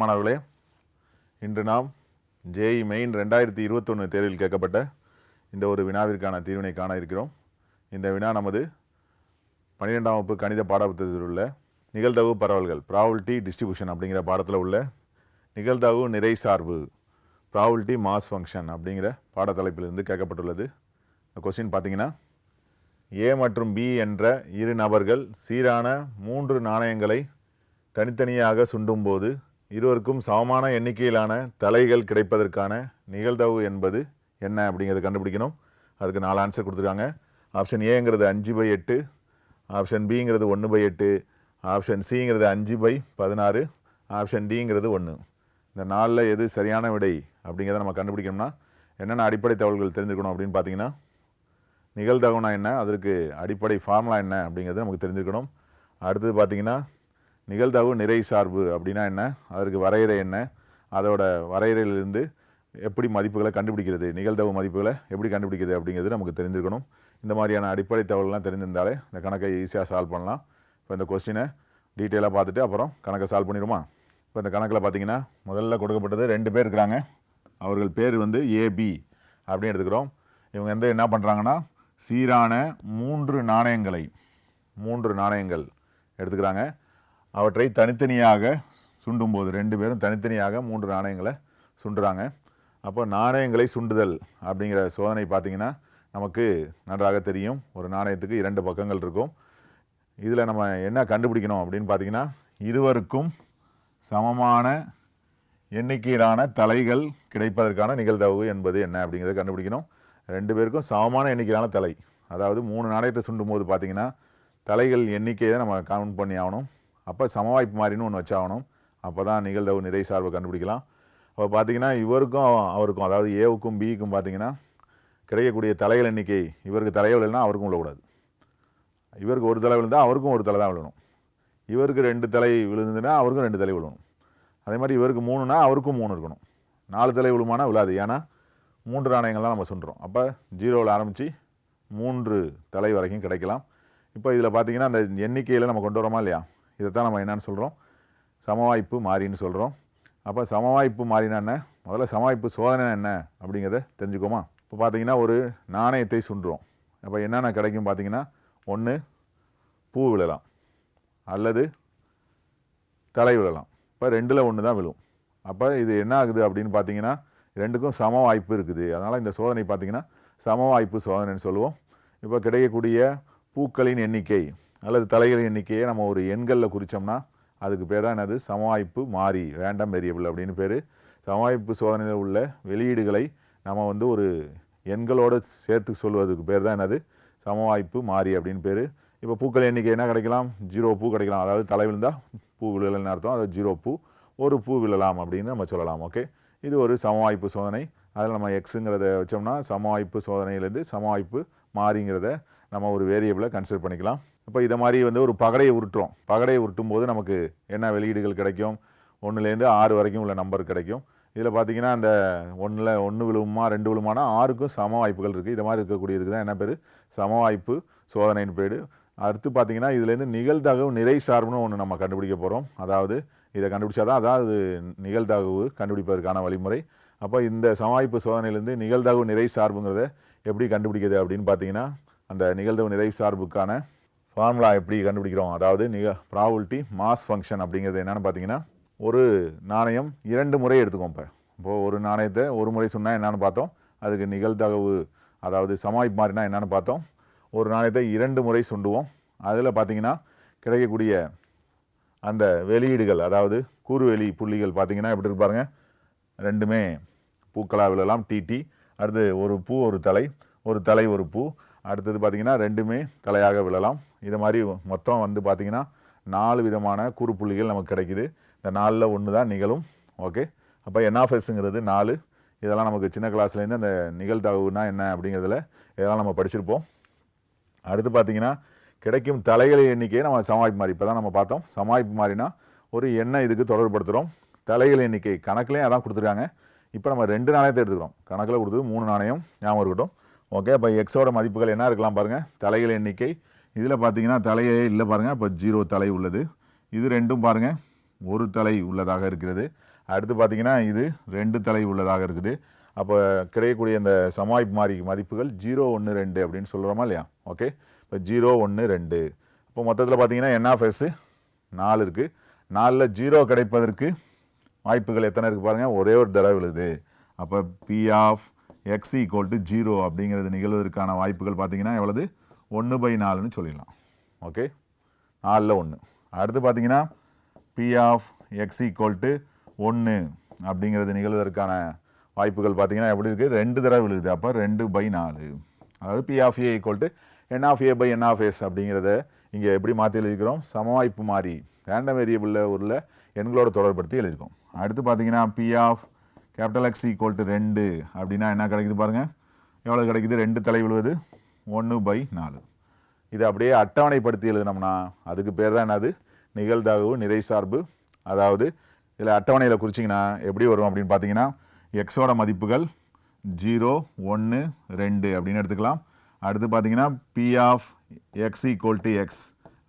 மாணவர்களே இன்று நாம் ஜேஇ மெயின் ரெண்டாயிரத்தி இருபத்தொன்று தேர்வில் கேட்கப்பட்ட இந்த ஒரு வினாவிற்கான தீர்வினை காண இருக்கிறோம். இந்த வினா நமது பன்னிரெண்டாம் வகுப்பு கணித பாடப்புத்தகத்தில் உள்ள நிகழ்தகவு பரவல்கள் ப்ராபிலிட்டி டிஸ்ட்ரிபியூஷன் அப்படிங்கிற பாடத்தில் உள்ள நிகழ்தகவு நிறை சார்பு ப்ராவல்டி மாஸ் ஃபங்க்ஷன் அப்படிங்கிற பாடத்தலைப்பிலிருந்து கேட்கப்பட்டுள்ளது. இந்த கொஸ்டின் பார்த்தீங்கன்னா ஏ மற்றும் பி என்ற இரு நபர்கள் சீரான மூன்று நாணயங்களை தனித்தனியாக சுண்டும்போது இருவருக்கும் சமமான எண்ணிக்கையிலான தலைகள் கிடைப்பதற்கான நிகழ்தகவு என்பது என்ன அப்படிங்கிறத கண்டுபிடிக்கணும். அதுக்கு நாலு ஆன்சர் கொடுத்துருக்காங்க. ஆப்ஷன் ஏங்கிறது அஞ்சு பை எட்டு. ஆப்ஷன் பிங்கிறது ஒன்று பை எட்டு. ஆப்ஷன் சிங்கிறது அஞ்சு பை பதினாறு. ஆப்ஷன் டிங்கிறது ஒன்று இந்த நாளில் எது சரியான விடை அப்படிங்கிறத நம்ம கண்டுபிடிக்கணும்னா என்னென்ன அடிப்படை தகவல்கள் தெரிஞ்சுக்கணும் அப்படின்னு பார்த்தீங்கன்னா நிகழ்தகவுனா என்ன அதற்கு அடிப்படை ஃபார்முலா என்ன அப்படிங்கிறது நமக்கு தெரிஞ்சுக்கணும் அடுத்தது பார்த்தீங்கன்னா நிகழ்தகவு நிறை சார்பு அப்படின்னா என்ன? அதற்கு வரையறை என்ன? அதோட வரையறையிலிருந்து எப்படி மதிப்புகளை கண்டுபிடிக்கிறது? நிகழ்தகவு மதிப்புகளை எப்படி கண்டுபிடிக்கிறது அப்படிங்கிறது நமக்கு தெரிஞ்சிருக்கணும் இந்த மாதிரியான அடிப்படை தகவல்லாம் தெரிஞ்சிருந்தாலே இந்த கணக்கை ஈஸியாக சால்வ் பண்ணலாம். இப்போ இந்த கொஸ்டினை டீட்டெயிலாக பார்த்துட்டு அப்புறம் கணக்கை சால்வ் பண்ணிடுமா? இப்போ இந்த கணக்கில் பார்த்தீங்கன்னா முதல்ல கொடுக்கப்பட்டது ரெண்டு பேர் இருக்கிறாங்க. அவர்கள் பேர் வந்து ஏபி அப்படின்னு எடுத்துக்கிறோம். இவங்க வந்து என்ன பண்ணுறாங்கன்னா சீரான மூன்று நாணயங்களை மூன்று நாணயங்கள் எடுத்துக்கிறாங்க. அவற்றை தனித்தனியாக சுண்டும்போது ரெண்டு பேரும் தனித்தனியாக மூன்று நாணயங்களை சுண்டுறாங்க. அப்போ நாணயங்களை சுண்டுதல் அப்படிங்கிற சோதனை பார்த்தீங்கன்னா நமக்கு நன்றாக தெரியும். ஒரு நாணயத்துக்கு இரண்டு பக்கங்கள் இருக்கும். இதில் நம்ம என்ன கண்டுபிடிக்கணும் அப்படின்னு பார்த்தீங்கன்னா இருவருக்கும் சமமான எண்ணிக்கையிலான தலைகள் கிடைப்பதற்கான நிகழ்தகவு என்பது என்ன அப்படிங்கிறத கண்டுபிடிக்கணும். ரெண்டு பேருக்கும் சமமான எண்ணிக்கையிலான தலை அதாவது மூணு நாணயத்தை சுண்டும் போது பார்த்திங்கன்னா தலைகள் எண்ணிக்கையை நம்ம கவுண்ட் பண்ணி ஆகணும். அப்போ சமவாய்ப்பு மாதிரின்னு ஒன்று வச்சாகணும். அப்போ தான் நிகழ்தவு நிறை சார்பை கண்டுபிடிக்கலாம். அப்போ பார்த்தீங்கன்னா இவருக்கும் அவருக்கும் அதாவது ஏவுக்கும் பிக்கும் பார்த்தீங்கன்னா கிடைக்கக்கூடிய தலைகள் எண்ணிக்கை இவருக்கு தலை விழுனா அவருக்கும் விழக்கூடாது. இவருக்கு ஒரு தலை விழுந்தால் அவருக்கும் ஒரு தலை தான் விழணும். இவருக்கு ரெண்டு தலை விழுந்துன்னா அவருக்கும் ரெண்டு தலை விழணும். அதே மாதிரி இவருக்கு மூணுனா அவருக்கும் மூணு இருக்கணும். நாலு தலை விழுமானா விழாது. ஏன்னா மூன்று நாணயங்கள் தான் நம்ம சொல்கிறோம் அப்போ ஜீரோவில் ஆரம்பித்து மூன்று தலை வரைக்கும் கிடைக்கலாம். இப்போ இதில் பார்த்தீங்கன்னா அந்த எண்ணிக்கையில் நம்ம கொண்டு வரோமா இல்லையா? இதை தான் நம்ம என்னென்னு சொல்கிறோம் சமவாய்ப்பு மாறின்னு சொல்கிறோம் அப்போ சமவாய்ப்பு மாறினா என்ன? முதல்ல சமவாய்ப்பு சோதனை என்ன அப்படிங்கிறத தெரிஞ்சுக்கோமா இப்போ பார்த்தீங்கன்னா ஒரு நாணயத்தை சுண்டுறோம். அப்போ என்னென்ன கிடைக்கும் பார்த்தீங்கன்னா ஒன்று பூ விழலாம். அல்லது தலை விழலாம். இப்போ ரெண்டில் ஒன்று தான் விழும். அப்போ இது என்ன ஆகுது அப்படின்னு பார்த்தீங்கன்னா ரெண்டுக்கும் சம வாய்ப்பு இருக்குது. அதனால் இந்த சோதனை பார்த்தீங்கன்னா சம வாய்ப்பு சோதனைன்னு சொல்லுவோம். இப்போ கிடைக்கக்கூடிய பூக்களின் எண்ணிக்கை. அல்லது தலைகளின் எண்ணிக்கையை நம்ம ஒரு எண்களில் குறித்தோம்னா அதுக்கு பேர் தான் என்னது? சமவாய்ப்பு மாறி ரேண்டம் வேரியபிள் அப்படின்னு பேர். சமவாய்ப்பு சோதனையில் உள்ள வெளியீடுகளை நம்ம வந்து ஒரு எண்களோடு சேர்த்து சொல்வதுக்கு பேர் தான் என்னது? சமவாய்ப்பு மாறி அப்படின்னு பேர். இப்போ பூக்கள் எண்ணிக்கை என்ன கிடைக்கலாம்? ஜீரோ பூ கிடைக்கலாம். அதாவது தலை விழுந்தால் பூ விழலைன்னு அர்த்தம். அது ஜீரோ பூ ஒரு பூ விழலாம் அப்படின்னு நம்ம சொல்லலாம். ஓகே இது ஒரு சமவாய்ப்பு சோதனை. அதில் நம்ம எக்ஸுங்கிறத வச்சோம்னா சமவாய்ப்பு சோதனையிலேருந்து சமவாய்ப்பு மாறிங்கிறத நம்ம ஒரு வேரியபிளை கன்சிடர் பண்ணிக்கலாம். இப்போ இதை மாதிரி வந்து ஒரு பகடையை உருட்டுறோம். பகடையை உருட்டும் போது நமக்கு என்ன வெளியீடுகள் கிடைக்கும்? ஒன்றுலேருந்து ஆறு வரைக்கும் உள்ள நம்பர் கிடைக்கும். இதில் பார்த்தீங்கன்னா அந்த ஒன்றில் ஒன்று விழுவுமா ரெண்டு விழுமானா ஆறுக்கும் சம வாய்ப்புகள் இருக்குது இது மாதிரி இருக்கக்கூடியதுக்கு தான் என்ன பேர்? சம வாய்ப்பு சோதனைன்னு பேர். அடுத்து பார்த்தீங்கன்னா இதுலேருந்து நிகழ்தகவு நிறை சார்புன்னு ஒன்று நம்ம கண்டுபிடிக்க போகிறோம் அதாவது இதை கண்டுபிடிச்சாதான் அதாவது நிகழ்தகவு கண்டுபிடிப்பதற்கான வழிமுறை. அப்போ இந்த சமவாய்ப்பு சோதனையிலேருந்து நிகழ்தகவு நிறை சார்புங்கிறத எப்படி கண்டுபிடிக்கிறது அப்படின்னு பார்த்தீங்கன்னா அந்த நிகழ்தவு நிறைவு சார்புக்கான ஃபார்முலா எப்படி கண்டுபிடிக்கிறோம்? அதாவது நிக ப்ராபிலிட்டி மாஸ் ஃபங்க்ஷன் அப்படிங்கிறது என்னென்னு பார்த்தீங்கன்னா ஒரு நாணயம் இரண்டு முறை எடுத்துக்கோம் இப்போ. இப்போது ஒரு நாணயத்தை ஒரு முறை சொன்னால் என்னென்னு பார்த்தோம். அதுக்கு நிகழ்தகவு அதாவது சமாளிப்பு மாதிரினா என்னென்னு பார்த்தோம். ஒரு நாணயத்தை இரண்டு முறை சுண்டுவோம். அதில் பார்த்தீங்கன்னா கிடைக்கக்கூடிய அந்த வெளியீடுகள் அதாவது கூறுவெளி புள்ளிகள் பார்த்தீங்கன்னா எப்படி இருப்பாருங்க ரெண்டுமே பூக்களாக விழலாம் டிடி அடுத்து ஒரு பூ ஒரு தலை. ஒரு தலை ஒரு பூ. அடுத்தது பார்த்தீங்கன்னா ரெண்டுமே தலையாக விழலாம். இது மாதிரி மொத்தம் வந்து பார்த்திங்கன்னா நாலு விதமான கூறுப்புள்ளிகள் நமக்கு கிடைக்கிது. இந்த நாலில் ஒன்று தான் நிகழும். ஓகே அப்போ என்ஆஃப்எஸ்ங்கிறது நாலு. இதெல்லாம் நமக்கு சின்ன கிளாஸ்லேருந்து அந்த நிகழ்தகவுனா என்ன அப்படிங்கிறதுல இதெல்லாம் நம்ம படிச்சிருப்போம். அடுத்து பார்த்திங்கன்னா கிடைக்கும் தலைகள் எண்ணிக்கையை நம்ம சமாளிப்பு மாதிரி. இப்போ தான் நம்ம பார்த்தோம். சமாளிப்பு மாதிரினா ஒரு எண்ணெய் இதுக்கு தொடர்புபடுத்துகிறோம் தலைகள் எண்ணிக்கை. கணக்குலேயும் அதான் கொடுத்துருக்காங்க. இப்போ நம்ம ரெண்டு நாணயத்தை எடுத்துக்கிறோம். கணக்கில் கொடுத்தது மூணு நாணயம். ஞாபகம் இருக்கட்டும். ஓகே இப்போ எக்ஸோட மதிப்புகள் என்ன இருக்கலாம் பாருங்கள் தலைகள் எண்ணிக்கை. இதில் பார்த்தீங்கன்னா தலையே இல்லை பாருங்கள் இப்போ ஜீரோ தலை உள்ளது. இது ரெண்டும் பாருங்கள் ஒரு தலை உள்ளதாக இருக்கிறது. அடுத்து பார்த்தீங்கன்னா இது ரெண்டு தலை உள்ளதாக இருக்குது. அப்போ கிடைக்கக்கூடிய இந்த சமாய்ப்பு மாறி மதிப்புகள் ஜீரோ ஒன்று ரெண்டு அப்படின்னு சொல்கிறோமா இல்லையா? ஓகே இப்போ ஜீரோ ஒன்று ரெண்டு. இப்போ மொத்தத்தில் பார்த்தீங்கன்னா என் நாலு இருக்குது நாலில் ஜீரோ கிடைப்பதற்கு வாய்ப்புகள் எத்தனை இருக்குது பாருங்கள் ஒரே ஒரு தடவை விழுது அப்போ P of X equal to zero அப்படிங்கிறது நிகழ்வதற்கான வாய்ப்புகள் பார்த்தீங்கன்னா எவ்வளவு? ஒன்று பை நாலுன்னு சொல்லிடலாம். ஓகே நாலில் ஒன்று அடுத்து பார்த்தீங்கன்னா P of X equal to ஒன்று அப்படிங்கிறது நிகழ்வதற்கான வாய்ப்புகள் பார்த்திங்கன்னா எப்படி இருக்குது ரெண்டு தடவை விழுகுது. அப்போ ரெண்டு பை நாலு. அதாவது P of A equal to N of A by N of S அப்படிங்கிறத இங்கே எப்படி மாற்றி எழுதிக்கிறோம்? சமவாய்ப்பு மாறி ரேண்டம் வேரியபிளில் உள்ள எண்களோட தொடர்படுத்தி எழுதியிருக்கோம். அடுத்து பார்த்தீங்கன்னா P of capital X equal to ரெண்டு அப்படின்னா என்ன கிடைக்குது பாருங்கள் எவ்வளோ கிடைக்குது? ரெண்டு தலை விழுவது ஒன்று பை நாலு. இதை அப்படியே அட்டவணைப்படுத்தி எழுதினோம்னா அதுக்கு பேர் தான் என்னது? நிகழ்தகவு நிறை சார்பு. அதாவது இதில் அட்டவணையில் குறிச்சிங்கன்னா எப்படி வரும் அப்படின்னு பார்த்தீங்கன்னா எக்ஸோட மதிப்புகள் ஜீரோ ஒன்று ரெண்டு அப்படின்னு எடுத்துக்கலாம். அடுத்து பார்த்தீங்கன்னா P of X equal to X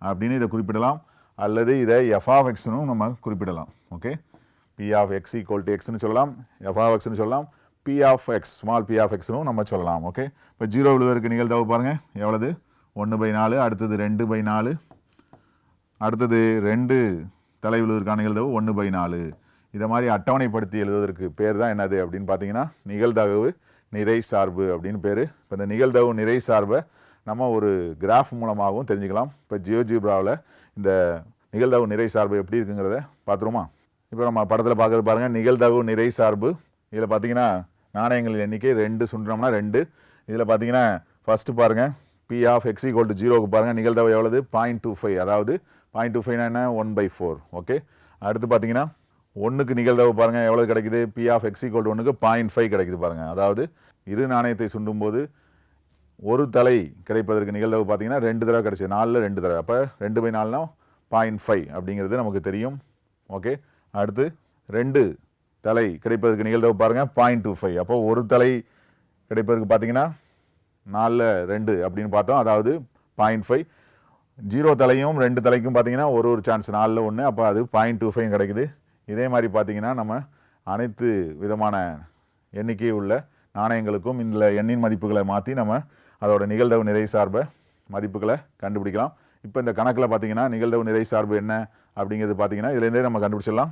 அப்படின்னு இதை குறிப்பிடலாம். அல்லது இதை எஃப் ஆஃப் எக்ஸ்னும் நம்ம குறிப்பிடலாம். Okay P of X equal to எக்ஸ்னு சொல்லலாம் எஃப் ஆஃப் எக்ஸ்னு சொல்லலாம் P of X small P of எக்ஸ்னும் நம்ம சொல்லலாம் ஓகே இப்போ ஜீரோ விழுவதற்கு நிகழ்தகவு பாருங்கள் எவ்வளவு? ஒன்று பை நாலு அடுத்தது ரெண்டு பை நாலு அடுத்தது ரெண்டு தலை விழுவதற்கான நிகழ்தகவு ஒன்று பை நாலு. இதை மாதிரி அட்டவணைப்படுத்தி எழுதுவதற்கு பேர் தான் என்னது அப்படின்னு பார்த்தீங்கன்னா நிகழ்தகவு நிறை சார்பு அப்படின்னு பேர். இப்போ இந்த நிகழ்தகவு நிறை சார்பை நம்ம ஒரு கிராஃப் மூலமாகவும் தெரிஞ்சுக்கலாம். இப்போ ஜியோஜிப்ராவில் இந்த நிகழ்தகவு நிறை சார்பு எப்படி இருக்குங்கிறத பார்த்துருமா இப்போ நம்ம படத்தில் பார்க்குறது பாருங்கள் நிகழ்தகவு நிறை சார்பு. இதில் பார்த்தீங்கன்னா நாணயங்கள் எண்ணிக்கை ரெண்டு சுண்டோம்னா ரெண்டு. இதில் பார்த்தீங்கன்னா ஃபஸ்ட்டு பாருங்கள் P of X equal to ஜீரோக்கு பாருங்கள் நிகழ்தகவு எவ்வளவு? பாயிண்ட் டூ ஃபைவ் அதாவது பாயிண்ட் டூ ஃபைவ்னா என்ன? ஒன் பை ஃபோர் ஓகே அடுத்து பார்த்தீங்கன்னா ஒன்றுக்கு நிகழ்தகவு பாருங்கள் எவ்வளோ கிடைக்குது? P of X equal to ஒன்றுக்கு பாயிண்ட் ஃபைவ் கிடைக்குது பாருங்கள் அதாவது இரு நாணயத்தை சுண்டும்போது ஒரு தலை கிடைப்பதற்கு நிகழ்தகவு பார்த்தீங்கன்னா ரெண்டு தடவை கிடைச்சது. நாலில் ரெண்டு தடவை. அப்போ ரெண்டு பை நாலுனா பாயிண்ட் ஃபைவ் அப்படிங்கிறது நமக்கு தெரியும் ஓகே அடுத்து ரெண்டு தலை கிடைப்பதற்கு நிகழ்தகவு பாருங்கள் பாயிண்ட் டூ ஃபைவ் அப்போ ஒரு தலை கிடைப்பதற்கு பார்த்தீங்கன்னா நாலில் ரெண்டு அப்படின்னு பார்த்தோம். அதாவது பாயிண்ட் ஃபைவ் ஜீரோ தலையும் ரெண்டு தலைக்கும் பார்த்தீங்கன்னா ஒரு ஒரு சான்ஸ் நாலில் ஒன்று அப்போ அது பாயிண்ட் டூ ஃபைவ் கிடைக்குது. இதே மாதிரி பார்த்தீங்கன்னா நம்ம அனைத்து விதமான எண்ணிக்கை உள்ள நாணயங்களுக்கும் இந்த எண்ணின் மதிப்புகளை மாற்றி நம்ம அதோட நிகழ்தகவு நிறை சார்பை மதிப்புகளை கண்டுபிடிக்கலாம். இப்போ இந்த கணக்கில் பார்த்தீங்கன்னா நிகழ்தவு நிறை சார்பு என்ன அப்படிங்கிறது பார்த்தீங்கன்னா இதுலேருந்தே நம்ம கண்டுபிடிச்சிடலாம்.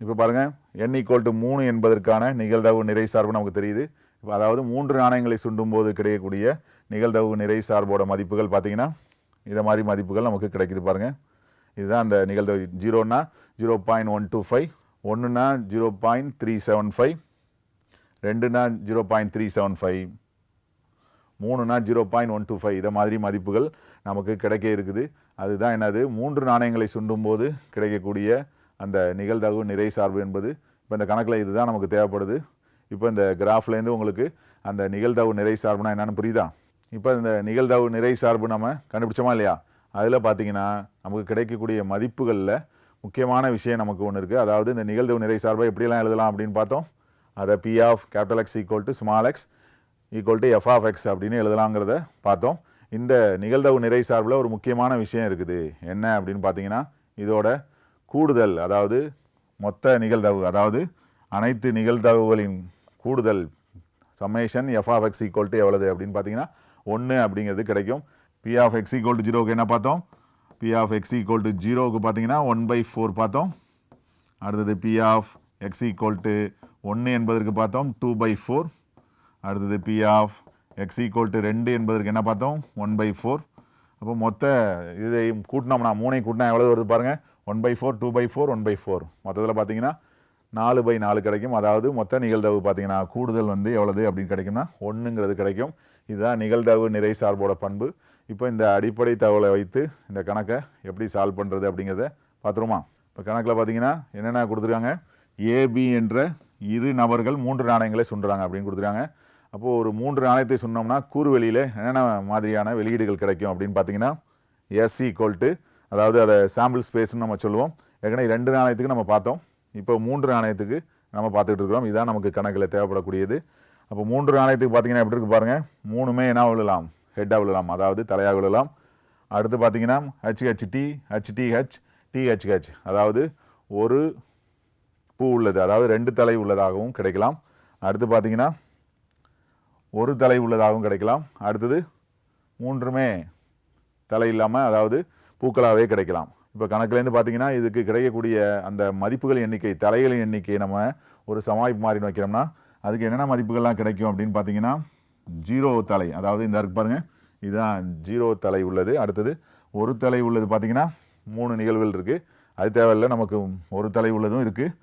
இப்போ பாருங்கள் என் ஈக்குவல் டு மூணு என்பதற்கான நிகழ்தவு நிறை சார்பு நமக்கு தெரியுது. இப்போ அதாவது மூன்று நாணயங்களை சுண்டும் போது கிடைக்கக்கூடிய நிகழ்தவு நிறை சார்போட மதிப்புகள் பார்த்தீங்கன்னா இதை மாதிரி மதிப்புகள் நமக்கு கிடைக்குது பாருங்கள் இதுதான் அந்த நிகழ்தவு ஜீரோனா zero point one two five ஒன்றுனா zero point three seven five ரெண்டுனா zero point three seven five மூணுனா zero point one two five. இதை மாதிரி மதிப்புகள் நமக்கு கிடைக்க இருக்குது. அதுதான் என்னது? மூன்று நாணயங்களை சுண்டும்போது கிடைக்கக்கூடிய அந்த நிகழ்தகவு நிறை சார்பு என்பது. இப்போ இந்த கணக்கில் இதுதான் நமக்கு தேவைப்படுது. இப்போ இந்த கிராஃப்லேருந்து உங்களுக்கு அந்த நிகழ்தகவு நிறை சார்புனா என்னென்னு புரியுதா? இப்போ இந்த நிகழ்தகவு நிறை சார்பு நம்ம கண்டுபிடிச்சோமா இல்லையா? அதில் பார்த்தீங்கன்னா நமக்கு கிடைக்கக்கூடிய மதிப்புகளில் முக்கியமான விஷயம் நமக்கு ஒன்று இருக்குது. அதாவது இந்த நிகழ்தகவு நிறை சார்பை எப்படியெல்லாம் எழுதலாம் அப்படின்னு பார்த்தோம். அதை P of capital X equal to small X equal to F of X அப்படின்னு எழுதலாங்கிறத பார்த்தோம். இந்த நிகழ்தகவு நிறை சார்பில் ஒரு முக்கியமான விஷயம் இருக்குது. என்ன அப்படின்னு பார்த்தீங்கன்னா இதோட கூடுதல் அதாவது மொத்த நிகழ்தகவு அதாவது அனைத்து நிகழ்தகவுகளின் கூடுதல் summation F of X equal to எவ்வளவு அப்படின்னு பார்த்தீங்கன்னா ஒன்று அப்படிங்கிறது கிடைக்கும். P of X equal to ஜீரோவுக்கு என்ன பார்த்தோம்? P of X equal to ஜீரோவுக்கு பார்த்தீங்கன்னா ஒன் பை ஃபோர் பார்த்தோம். அடுத்தது P of X equal to ஒன்று என்பதற்கு பார்த்தோம் டூ பை ஃபோர் அடுத்தது P of X equal to ரெண்டு என்பதற்கு என்ன பார்த்தோம்? ஒன் பை ஃபோர் அப்போ மொத்த இதையும் கூட்டினோம்னா மூணையும் கூட்டினா எவ்வளோ வருது பாருங்கள் one by four two by four one by four மொத்தத்தில் பார்த்தீங்கன்னா நாலு பை நாலு கிடைக்கும். அதாவது மொத்த நிகழ்தகவு பார்த்தீங்கன்னா கூடுதல் வந்து எவ்வளவு அப்படின்னு கிடைக்கும்னா ஒன்றுங்கிறது கிடைக்கும். இதுதான் நிகழ்தகவு நிறை சார்போட பண்பு. இப்போ இந்த அடிப்படை தகவலை வைத்து இந்த கணக்கை எப்படி சால்வ் பண்ணுறது அப்படிங்கிறத பார்த்துருமா இப்போ கணக்கில் பார்த்தீங்கன்னா என்னென்ன கொடுத்துருக்காங்க? ஏபி என்ற இரு நபர்கள் மூன்று நாணயங்களை சுண்டுறாங்க அப்படின்னு கொடுத்துருக்காங்க. அப்போது ஒரு மூன்று நாணயத்தை சொன்னோம்னா கூறுவெளியில் என்னென்ன மாதிரியான வெளியீடுகள் கிடைக்கும் அப்படின்னு பார்த்தீங்கன்னா எஸ் ஈக்குவல் டு அதாவது அதை சாம்பிள் ஸ்பேஸ்னு நம்ம சொல்லுவோம். ஏற்கனவே ரெண்டு நாணயத்துக்கு நம்ம பார்த்தோம். இப்போ மூன்று நாணயத்துக்கு நம்ம பார்த்துட்டு இருக்கிறோம். இதுதான் நமக்கு கணக்கில் தேவைப்படக்கூடியது. அப்போ மூன்று நாணயத்துக்கு பார்த்தீங்கன்னா எப்படி இருக்கு பாருங்கள் மூணுமே என்ன விழலாம்? ஹெட்டாக விழலாம். அதாவது தலையாக விழலாம். அடுத்து பார்த்தீங்கன்னா ஹெச்ஹெச்டி ஹெச்டிஹெச் டிஹெச்ஹெச் அதாவது ஒரு பூ உள்ளது. அதாவது ரெண்டு தலை உள்ளதாகவும் கிடைக்கலாம். அடுத்து பார்த்தீங்கன்னா ஒரு தலை உள்ளதாகவும் கிடைக்கலாம். அடுத்தது மூன்றுமே தலை இல்லாமல் அதாவது பூக்களாகவே கிடைக்கலாம். இப்போ கணக்குலேருந்து பார்த்தீங்கன்னா இதுக்கு கிடைக்கக்கூடிய அந்த மதிப்புகள் எண்ணிக்கை தலைகளின் எண்ணிக்கை நம்ம ஒரு சமாளிப்பு மாதிரி வைக்கிறோம்னா அதுக்கு என்னென்ன மதிப்புகள்லாம் கிடைக்கும் அப்படின்னு பார்த்தீங்கன்னா ஜீரோ தலை. அதாவது இந்த இருக்கு பாருங்கள் இதுதான் ஜீரோ தலை உள்ளது. அடுத்தது ஒரு தலை உள்ளது பார்த்தீங்கன்னா மூணு நிகழ்வுகள் இருக்குது அது தேவையில்லை நமக்கு ஒரு தலை உள்ளதும் இருக்குது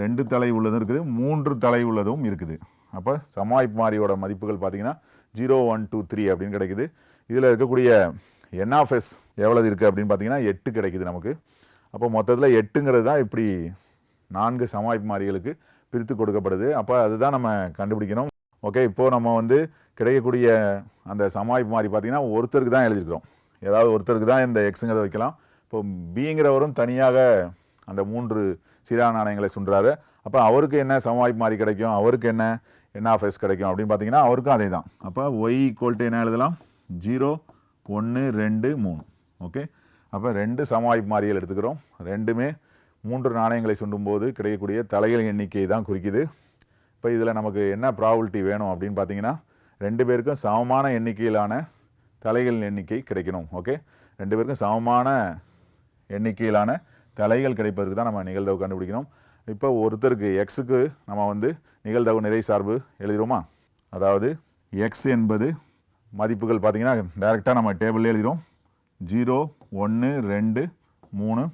ரெண்டு தலை உள்ளதும் இருக்குது மூன்று தலை உள்ளதும் இருக்குது. அப்போ சமாளிப்பு மாறியோட மதிப்புகள் பார்த்தீங்கன்னா ஜீரோ ஒன் டூ த்ரீ அப்படின்னு கிடைக்குது. இதில் இருக்கக்கூடிய என்ஆஃப்எஸ் எவ்வளவு இருக்குது அப்படின்னு பார்த்தீங்கன்னா எட்டு கிடைக்குது நமக்கு. அப்போ மொத்தத்தில் எட்டுங்கிறது தான் இப்படி நான்கு சமாளிப்பு மாறிகளுக்கு பிரித்து கொடுக்கப்படுது. அப்போ அதுதான் நம்ம கண்டுபிடிக்கணும். ஓகே இப்போது நம்ம வந்து கிடைக்கக்கூடிய அந்த சமாய்ப்பு மாறி பார்த்திங்கன்னா ஒருத்தருக்கு தான் எழுதியிருக்கிறோம். ஏதாவது ஒருத்தருக்கு தான் இந்த எக்ஸுங்கிறத வைக்கலாம். இப்போ பிங்கிறவரும் தனியாக அந்த மூன்று சிரா நாணயங்களை சுன்றாரு. அப்போ அவருக்கு என்ன சமவாய்ப்பு மாறி கிடைக்கும்? அவருக்கு என்ன என்ன ஆஃபர்ஸ் கிடைக்கும்? அப்படின்னு பார்த்தீங்கன்னா அவருக்கும் அதே தான் அப்போ ஒய் ஈக்குவல்ட்டு என்ன எழுதலாம்? ஜீரோ ஒன்று ரெண்டு மூணு. ஓகே அப்போ ரெண்டு சமவாய்ப்பு மாறியல் எடுத்துக்கிறோம். ரெண்டுமே மூன்று நாணயங்களை சுண்டும்போது கிடைக்கக்கூடிய தலைகள் எண்ணிக்கை தான் குறிக்குது. இப்போ இதில் நமக்கு என்ன ப்ராபிலிட்டி வேணும் அப்படின்னு பார்த்தீங்கன்னா ரெண்டு பேருக்கும் சமமான எண்ணிக்கையிலான தலைகளின் எண்ணிக்கை கிடைக்கணும். ஓகே ரெண்டு பேருக்கும் சமமான எண்ணிக்கையிலான தலைகள் கிடைப்பதற்கு தான் நம்ம நிகழ்தகவு கண்டுபிடிக்கணும். இப்போ ஒருத்தருக்கு எக்ஸுக்கு நம்ம வந்து நிகழ்தகவு நிறை சார்பு எழுதிடுவோமா அதாவது எக்ஸ் என்பது மதிப்புகள் பார்த்தீங்கன்னா டைரெக்டாக நம்ம டேபிளில் எழுதிடும் ஜீரோ ஒன்று ரெண்டு மூணு.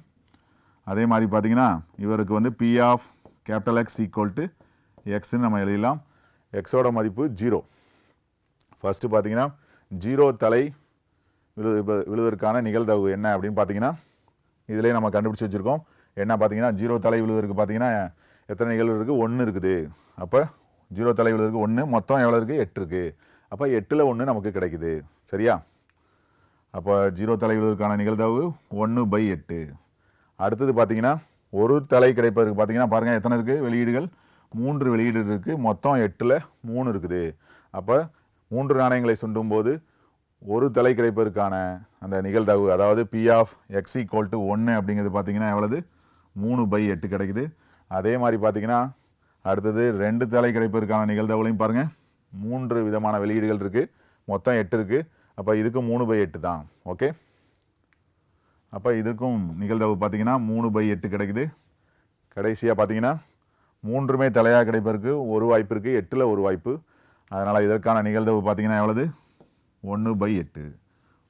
அதே மாதிரி பார்த்தீங்கன்னா இவருக்கு வந்து P of capital X equal to எக்ஸ்ன்னு நம்ம எழுதிடலாம். எக்ஸோட மதிப்பு ஜீரோ. ஃபஸ்ட்டு பார்த்தீங்கன்னா ஜீரோ தலை விழு விழுவதற்கான நிகழ்தகவு என்ன அப்படின்னு பார்த்தீங்கன்னா இதிலே நம்ம கண்டுபிடிச்சி வச்சுருக்கோம். என்ன பார்த்தீங்கன்னா ஜீரோ தலை விழுவதற்கு பார்த்தீங்கன்னா எத்தனை நிகழ்வு இருக்குது ஒன்று இருக்குது. அப்போ ஜீரோ தலை விழுவதற்கு ஒன்று மொத்தம் எவ்வளோ இருக்குது எட்டு இருக்குது அப்போ எட்டில் ஒன்று நமக்கு கிடைக்குது. சரியா? அப்போ ஜீரோ தலை விழுவதற்கான நிகழ்தவு ஒன்று பை எட்டு. அடுத்தது பார்த்தீங்கன்னா ஒரு தலை கிடைப்பதற்கு பார்த்தீங்கன்னா பாருங்கள் எத்தனை இருக்குது வெளியீடுகள் மூன்று வெளியீடு இருக்குது மொத்தம் எட்டில் மூணு இருக்குது. அப்போ மூன்று நாணயங்களை சுண்டும் போது ஒரு தலை கிடைப்பதற்கான அந்த நிகழ்தகவு அதாவது P of X equal to ஒன்று அப்படிங்கிறது பார்த்தீங்கன்னா எவ்வளவு? மூணு பை எட்டு கிடைக்குது. அதே மாதிரி பார்த்திங்கன்னா அடுத்தது ரெண்டு தலை கிடைப்பதற்கான நிகழ்தகவுலையும் பாருங்கள் மூன்று விதமான வெளியீடுகள் இருக்குது மொத்தம் எட்டு இருக்குது அப்போ இதுக்கும் மூணு பை எட்டு தான். ஓகே அப்போ இதுக்கும் நிகழ்தகவு பார்த்தீங்கன்னா மூணு பை எட்டு கிடைக்குது. கடைசியாக பார்த்தீங்கன்னா மூன்றுமே தலையாக கிடைப்பதற்கு ஒரு வாய்ப்பு இருக்குது எட்டில் ஒரு வாய்ப்பு. அதனால் இதற்கான நிகழ்தகவு பார்த்தீங்கன்னா எவ்வளவு? ஒன்று பை எட்டு.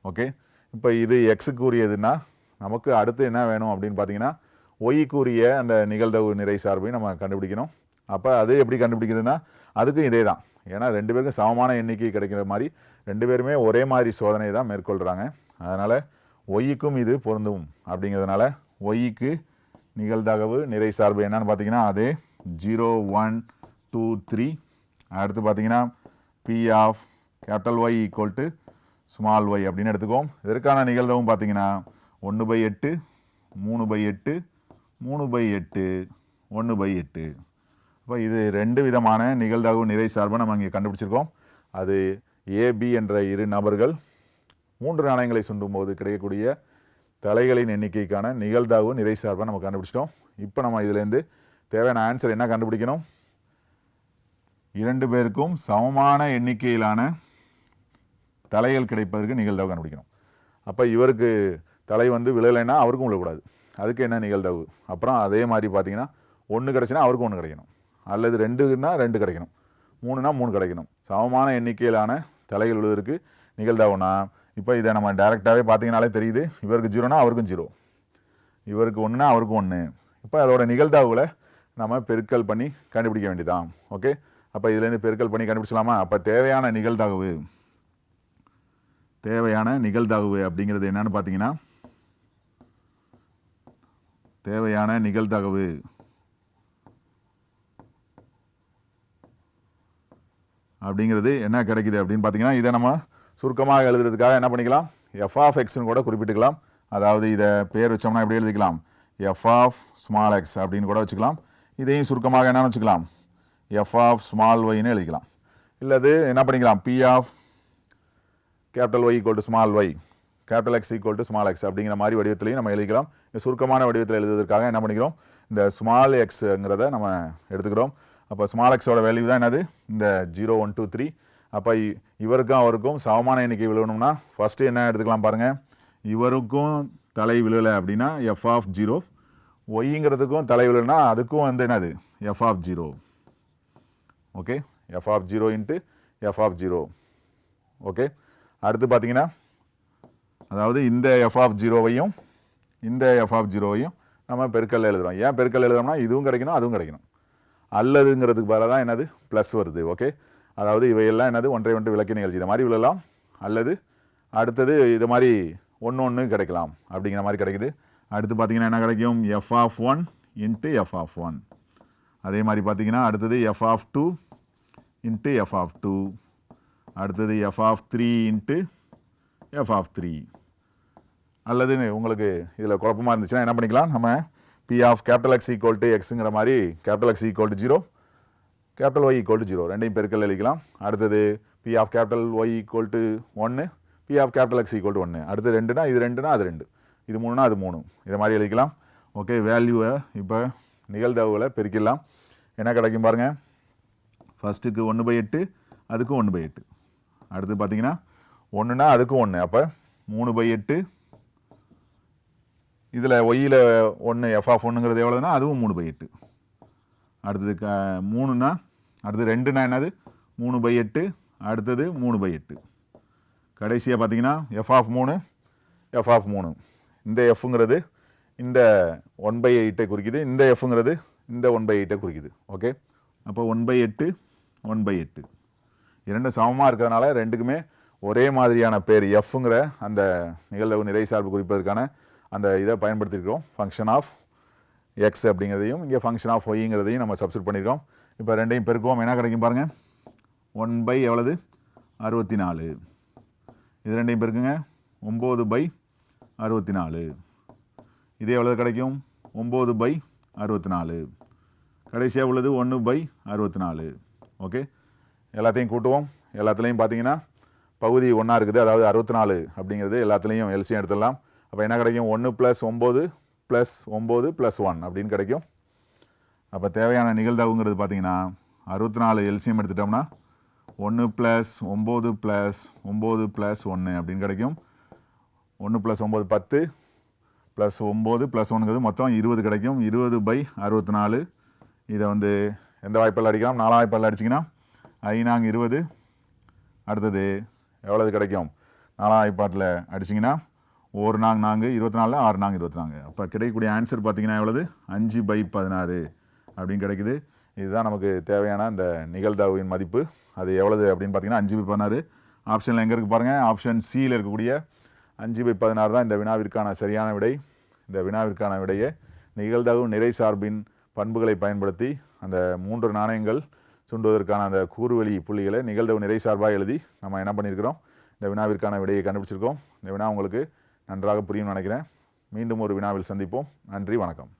ஓகே இப்போ இது எக்ஸுக்கு உரியதுன்னா நமக்கு அடுத்து என்ன வேணும் அப்படின்னு பார்த்தீங்கன்னா ஒய்க்கு உரிய அந்த நிகழ்தவு நிறை சார்பையும் நம்ம கண்டுபிடிக்கணும். அப்போ அது எப்படி கண்டுபிடிக்கிறதுனா அதுக்கும் இதே தான் ஏன்னா ரெண்டு பேருக்கும் சமமான எண்ணிக்கை கிடைக்கிற மாதிரி ரெண்டு பேருமே ஒரே மாதிரி சோதனை தான் மேற்கொள்கிறாங்க அதனால் ஒய்க்கும் இது பொருந்தும் அப்படிங்கிறதுனால ஒய்க்கு நிகழ்தகவு நிறை சார்பு என்னன்னு பார்த்தீங்கன்னா அது ஜீரோ ஒன் டூ த்ரீ அடுத்து பார்த்தீங்கன்னா P of capital Y equal to small Y அப்படின்னு எடுத்துக்கோம் இதற்கான நிகழ்தவும் பார்த்தீங்கன்னா ஒன்று பை எட்டு மூணு பை எட்டு மூணு பை எட்டு ஒன்று பை எட்டு. அப்போ இது ரெண்டு விதமான நிகழ்தகவு நிறை சார்பை நம்ம இங்கே கண்டுபிடிச்சிருக்கோம். அது ஏபி என்ற இரு நபர்கள் மூன்று நாணயங்களை சுண்டும் போது கிடைக்கக்கூடிய தலைகளின் எண்ணிக்கைக்கான நிகழ்தகவு நிறை சார்பை நம்ம கண்டுபிடிச்சிட்டோம். இப்போ நம்ம இதுலேருந்து தேவையான ஆன்சர் என்ன கண்டுபிடிக்கணும்? இரண்டு பேருக்கும் சமமான எண்ணிக்கையிலான தலைகள் கிடைப்பதற்கு நிகழ்தகவு கண்டுபிடிக்கணும். அப்போ இவருக்கு தலை வந்து விழலைன்னா அவருக்கும் விழக்கூடாது. அதுக்கு என்ன நிகழ்தகவு? அப்புறம் அதே மாதிரி பார்த்தீங்கன்னா ஒன்று கிடச்சினா அவருக்கும் ஒன்று கிடைக்கணும். அல்லது ரெண்டுன்னா ரெண்டு கிடைக்கணும். மூணுனா மூணு கிடைக்கணும். சமமான எண்ணிக்கையிலான தலைகள் விழுவதற்கு நிகழ்தகவுனா இப்போ இதை நம்ம டேரெக்டாகவே பார்த்தீங்கனாலே தெரியுது. இவருக்கு ஜீரோனா அவருக்கும் ஜீரோ. இவருக்கு ஒன்றுனா அவருக்கும் ஒன்று இப்போ அதோட நிகழ்தகவுகளை நம்ம பெருக்கல் பண்ணி கண்டுபிடிக்க வேண்டியதான் ஓகே அப்போ இதுலேருந்து பெருக்கல் பண்ணி கண்டுபிடிச்சலாமா அப்போ தேவையான நிகழ்தகவு தேவையான நிகழ்தகவு அப்படிங்கிறது என்னன்னு பார்த்தீங்கன்னா தேவையான நிகழ்தகவு. அப்படிங்கிறது என்ன கிடைக்குது அப்படின்னு பார்த்தீங்கன்னா இதை நம்ம சுருக்கமாக எழுதுறதுக்காக என்ன பண்ணிக்கலாம்? எஃப் ஆஃப் எக்ஸ்னு கூட குறிப்பிட்டுக்கலாம். அதாவது இதை பேர் வச்சோம்னா எப்படி எழுதிக்கலாம்? எஃப் ஆஃப் ஸ்மால் எக்ஸ் அப்படின்னு கூட வச்சுக்கலாம். இதையும் சுருக்கமாக என்னென்னு வச்சுக்கலாம். எஃப் ஆஃப் ஸ்மால் ஒய்னு எழுதிக்கலாம். இல்லது என்ன பண்ணிக்கலாம்? P of capital Y equal to small Y capital X equal to small X அப்படிங்கிற மாதிரி வடிவத்திலையும் நம்ம எழுதிக்கலாம். சுருக்கமான வடிவத்தில் எழுதுவதற்காக என்ன பண்ணிக்கிறோம்? இந்த ஸ்மால் எக்ஸுங்கிறத நம்ம எடுத்துக்கிறோம். அப்போ ஸ்மால் எக்ஸோட வேல்யூ தான் என்னது? இந்த ஜீரோ ஒன் டூ த்ரீ அப்போ இவருக்கும் அவருக்கும் சமமான எண்ணிக்கை விழுகணும்னா ஃபஸ்ட்டு என்ன எடுத்துக்கலாம் பாருங்கள் இவருக்கும் தலை விழுகலை அப்படின்னா எஃப் ஆஃப் ஜீரோ ஒய்ங்கிறதுக்கும் தலை விழுனா அதுக்கும் வந்து என்னது? F of zero okay F of zero into F of zero okay அடுத்து பார்த்தீங்கன்னா அதாவது இந்த எஃப் ஆஃப் ஜீரோவையும் இந்த எஃப் ஆஃப் ஜீரோவையும் நம்ம பெருக்கல்ல எழுதுகிறோம் ஏன் பெருக்கல் எழுதுறோம்னா இதுவும் கிடைக்கணும் அதுவும் கிடைக்கணும். அல்லதுங்கிறதுக்கு பதிலாக தான் என்னது? ப்ளஸ் வருது ஓகே அதாவது இவையெல்லாம் என்னது? ஒன்றை ஒன்று விளக்கி நிகழ்ச்சி. இது மாதிரி விழலாம். அல்லது அடுத்தது இது மாதிரி ஒன்று ஒன்று கிடைக்கலாம் அப்படிங்கிற மாதிரி கிடைக்குது. அடுத்து பார்த்திங்கன்னா என்ன கிடைக்கும்? F of one into F of one அதே மாதிரி பார்த்தீங்கன்னா அடுத்தது F of two into F of two அடுத்தது F of three into F of three அல்லது உங்களுக்கு இதில் குழப்பமாக இருந்துச்சுன்னா என்ன பண்ணிக்கலாம்? நம்ம P of capital X equal to எக்ஸுங்கிற மாதிரி capital X equal to zero capital Y equal to zero ரெண்டையும் பெருக்கல் எழுதிக்கலாம். அடுத்தது P of capital Y equal to ஒன்று P of capital X equal to ஒன்று அடுத்து ரெண்டுனா இது ரெண்டுனா அது ரெண்டு. இது மூணுனா அது மூணு. இதை மாதிரி எழுதிக்கலாம். ஓகே வேல்யூவை இப்போ நிகழ்தகவில் பெருக்கிடலாம். என்ன கிடைக்கும் பாருங்கள் ஃபஸ்ட்டுக்கு ஒன்று பை எட்டு அதுக்கும் ஒன்று பை எட்டு. அடுத்து பார்த்தீங்கன்னா ஒன்றுனா அதுக்கும் ஒன்று அப்போ மூணு பை எட்டு இதில் ஒய்யில் ஒன்று எஃப் ஆஃப் ஒன்றுங்கிறது எவ்வளோனா அதுவும் மூணு பை எட்டு. அடுத்தது க மூணுனா அடுத்தது ரெண்டுனா என்னது? மூணு பை எட்டு அடுத்தது மூணு பை எட்டு. கடைசியாக பார்த்தீங்கன்னா எஃப் ஆஃப் மூணு எஃப் ஆஃப் மூணு. இந்த எஃப்ங்கிறது இந்த ஒன் பை எயிட்டை குறிக்குது இந்த எஃப்ங்கிறது இந்த ஒன் பை எயிட்டை குறிக்குது. ஓகே அப்போ ஒன் பை எட்டு ஒன் பை எட்டு. இரண்டும் சமமாக இருக்கிறதுனால ரெண்டுக்குமே ஒரே மாதிரியான பேர் எஃப்ங்கிற அந்த நிகழ்வு நிறை சார்பு குறிப்பதற்கான அந்த இதை பயன்படுத்தியிருக்கிறோம். ஃபங்க்ஷன் ஆஃப் எக்ஸ் அப்படிங்கிறதையும் இங்கே ஃபங்க்ஷன் ஆஃப் ஒய்ங்கிறதையும் நம்ம சப்ஸ்டியூட் பண்ணியிருக்கோம். இப்போ ரெண்டையும் பெருக்குவோம். என்ன கிடைக்கும் பாருங்கள் ஒன் பை எவ்வளவு? அறுபத்தி நாலு இது ரெண்டையும் பெருக்குங்க. ஒம்பது பை அறுபத்தி நாலு இது எவ்வளவு கிடைக்கும்? ஒம்பது பை அறுபத்தி நாலு கடைசியாக உள்ளது ஒன்று பை அறுபத்தி நாலு ஓகே? எல்லாத்தையும் கூட்டுவோம். எல்லாத்துலேயும் பார்த்தீங்கன்னா பகுதி ஒன்றா இருக்குது. அதாவது அறுபத்தி நாலு அப்படிங்கிறது எல்லாத்துலேயும் எல்சியம் எடுத்துடலாம். அப்போ என்ன கிடைக்கும்? ஒன்று ப்ளஸ் ஒம்பது ப்ளஸ் ஒம்பது ப்ளஸ் ஒன் அப்படின்னு கிடைக்கும். அப்போ தேவையான நிகழ்தகவுங்கிறது பார்த்தீங்கன்னா அறுபத்தி நாலு எல்சியம் எடுத்துட்டோம்னா ஒன்று ப்ளஸ் ஒம்பது ப்ளஸ் ஒம்பது ப்ளஸ் ஒன்று அப்படின்னு கிடைக்கும். ஒன்று ப்ளஸ் ஒம்பது பத்து ப்ளஸ் ஒம்பது ப்ளஸ் ஒன்றுங்கிறது மொத்தம் இருபது கிடைக்கும். இருபது பை அறுபத்தி நாலு இதை வந்து எந்த வாய்ப்பால் அடிக்கலாம்? நாலாம் வாய்ப்பால் அடிச்சிங்கன்னா ஐநாங்க இருபது. அடுத்தது எவ்வளவு கிடைக்கும்? நாலாம் வாய்ப்பாட்டில் அடிச்சிங்கன்னா ஒரு நாங்க நான்கு இருபத்தி நாலில் ஆறு நாங்க இருபத்தி நாங்க அப்போ கிடைக்கக்கூடிய ஆன்சர் பார்த்தீங்கன்னா எவ்வளவு? அஞ்சு பை பதினாறு அப்படின்னு கிடைக்குது. இதுதான் நமக்கு தேவையான இந்த நிகழ்தாவின் மதிப்பு. அது எவ்வளவு அப்படின்னு பார்த்தீங்கன்னா அஞ்சு பை பதினாறு. ஆப்ஷனில் எங்கே இருக்குது பாருங்கள் ஆப்ஷன் சியில் இருக்கக்கூடிய அஞ்சு பை பதினாறு தான் இந்த வினாவிற்கான சரியான விடை. இந்த வினாவிற்கான விடையை நிகழ்தகவு நிறை சார்பின் பண்புகளை பயன்படுத்தி அந்த மூன்று நாணயங்கள் சுண்டுவதற்கான அந்த கூறுவெளி புள்ளிகளை நிகழ்தகவு நிறை சார்பாக எழுதி நம்ம என்ன பண்ணியிருக்கிறோம்? இந்த வினாவிற்கான விடையை கண்டுபிடிச்சிருக்கோம் இந்த வினா உங்களுக்கு நன்றாக புரியும் நினைக்கிறேன். மீண்டும் ஒரு வினாவில் சந்திப்போம். நன்றி வணக்கம்.